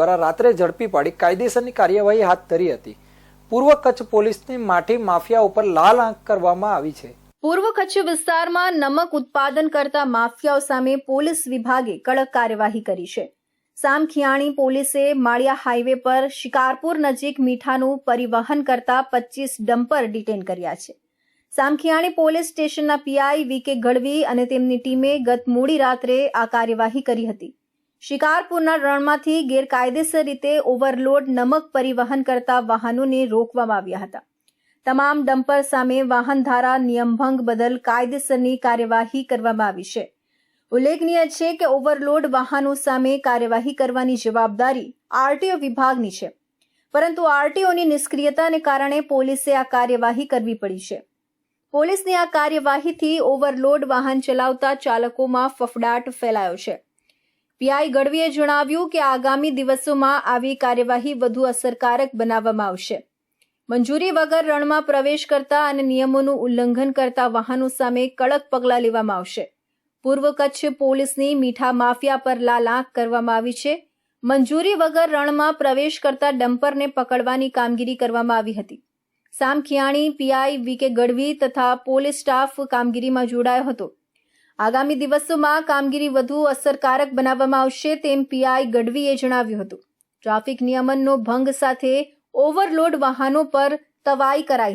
દ્વારા રાત્રે ઝડપી પાડી કાયદેસરની કાર્યવાહી હાથ ધરી હતી. પૂર્વ કચ્છ પોલીસની માઠી માફિયા ઉપર લાલ આંખ કરવામાં આવી છે. પૂર્વ કચ્છ વિસ્તારમાં નમક ઉત્પાદન કરતા માફિયાઓ સામે પોલીસ વિભાગે કડક કાર્યવાહી કરી છે. સામખિયાણી પોલીસે માળિયા હાઈવે પર શિકારપુર નજીક મીઠાનું પરિવહન કરતા પચીસ ડમ્પર ડિટેન કર્યા છે. સામખિયાણી પોલીસ સ્ટેશનના પીઆઈ વી કે ગઢવી અને તેમની ટીમે ગત મોડી રાત્રે આ કાર્યવાહી કરી હતી. શિકારપુરના રણમાંથી ગેરકાયદેસર રીતે ઓવરલોડ નમક પરિવહન કરતા વાહનોને રોકવામાં આવ્યા હતા. તમામ ડમ્પર સામે વાહન ધારા, નિયમભંગ બદલ કાયદેસરની કાર્યવાહી કરવામાં આવી છે. ઉલ્લેખનીય છે કે ઓવરલોડ વાહનો સામે કાર્યવાહી કરવાની જવાબદારી આરટીઓ વિભાગની છે. પરંતુ આરટીઓની નિષ્ક્રિયતાને કારણે પોલીસે આ કાર્યવાહી કરવી પડી છે. પોલીસની આ કાર્યવાહીથી ઓવરલોડ વાહન ચલાવતા ચાલકોમાં ફફડાટ ફેલાયો છે. પીઆઈ ગઢવીએ જણાવ્યું કે આગામી દિવસોમાં આવી કાર્યવાહી વધુ અસરકારક બનાવવામાં આવશે. મંજૂરી વગર રણમાં પ્રવેશ કરતા અને નિયમોનું ઉલ્લંઘન કરતા વાહનો સામે કડક પગલાં લેવામાં આવશે. પૂર્વ કચ્છ પોલીસની મીઠા માફિયા પર લાલ આંખ કરવામાં આવી છે. મંજૂરી વગર રણમાં પ્રવેશ કરતા ડમ્પરને પકડવાની કામગીરી કરવામાં આવી હતી. સામખિયાણી પીઆઈ વી કે ગઢવી તથા પોલીસ સ્ટાફ કામગીરીમાં જોડાયો હતો. આગામી દિવસોમાં કામગીરી વધુ અસરકારક બનાવવામાં આવશે તેમ પીઆઈ ગઢવીએ જણાવ્યું હતું. ટ્રાફિક નિયમનનો ભંગ સાથે ઓવરલોડ વાહનો પર તવાઈ કરાઈ